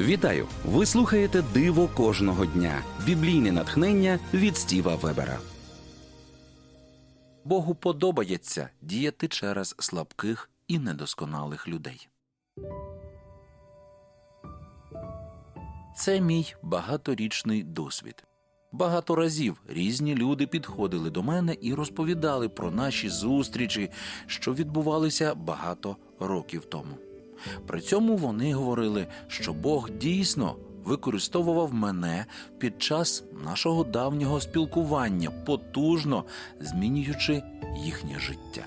Вітаю! Ви слухаєте Диво кожного дня. Біблійне натхнення від Стіва Вебера. Богу подобається діяти через слабких і недосконалих людей. Це мій багаторічний досвід. Багато разів різні люди підходили до мене і розповідали про наші зустрічі, що відбувалися багато років тому. При цьому вони говорили, що Бог дійсно використовував мене під час нашого давнього спілкування, потужно змінюючи їхнє життя.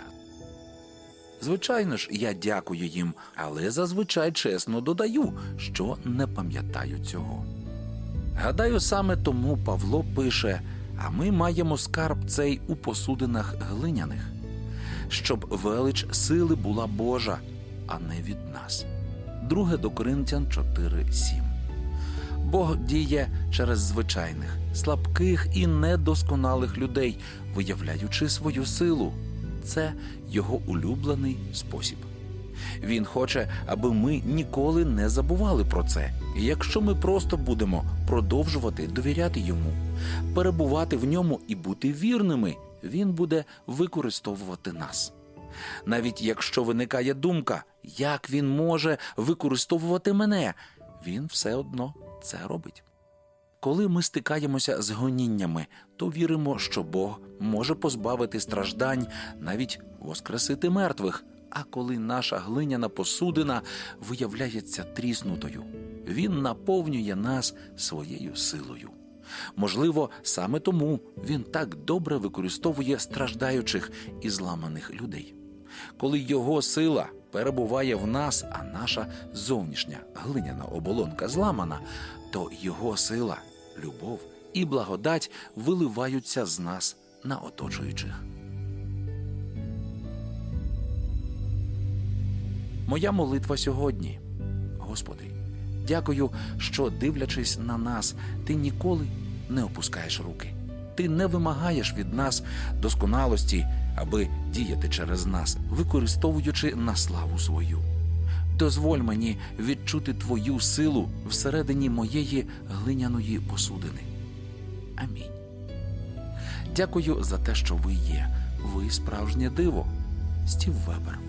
Звичайно ж, я дякую їм, але зазвичай чесно додаю, що не пам'ятаю цього. Гадаю, саме тому Павло пише: а ми маємо скарб цей у посудинах глиняних, щоб велич сили була Божа, а не від нас. Друге до Коринтян 4.7 Бог діє через звичайних, слабких і недосконалих людей, виявляючи свою силу. Це його улюблений спосіб. Він хоче, аби ми ніколи не забували про це. І якщо ми просто будемо продовжувати довіряти йому, перебувати в ньому і бути вірними, він буде використовувати нас. Навіть якщо виникає думка, як він може використовувати мене, він все одно це робить. Коли ми стикаємося з гоніннями, то віримо, що Бог може позбавити страждань, навіть воскресити мертвих. А коли наша глиняна посудина виявляється тріснутою, він наповнює нас своєю силою. Можливо, саме тому він так добре використовує страждаючих і зламаних людей. Коли його сила перебуває в нас, а наша зовнішня глиняна оболонка зламана, то його сила, любов і благодать виливаються з нас на оточуючих. Моя молитва сьогодні. Господи, дякую, що, дивлячись на нас, ти ніколи не опускаєш руки. Ти не вимагаєш від нас досконалості, аби діяти через нас, використовуючи на славу свою. Дозволь мені відчути твою силу всередині моєї глиняної посудини. Амінь. Дякую за те, що ви є. Ви справжнє диво. Стів Вебер.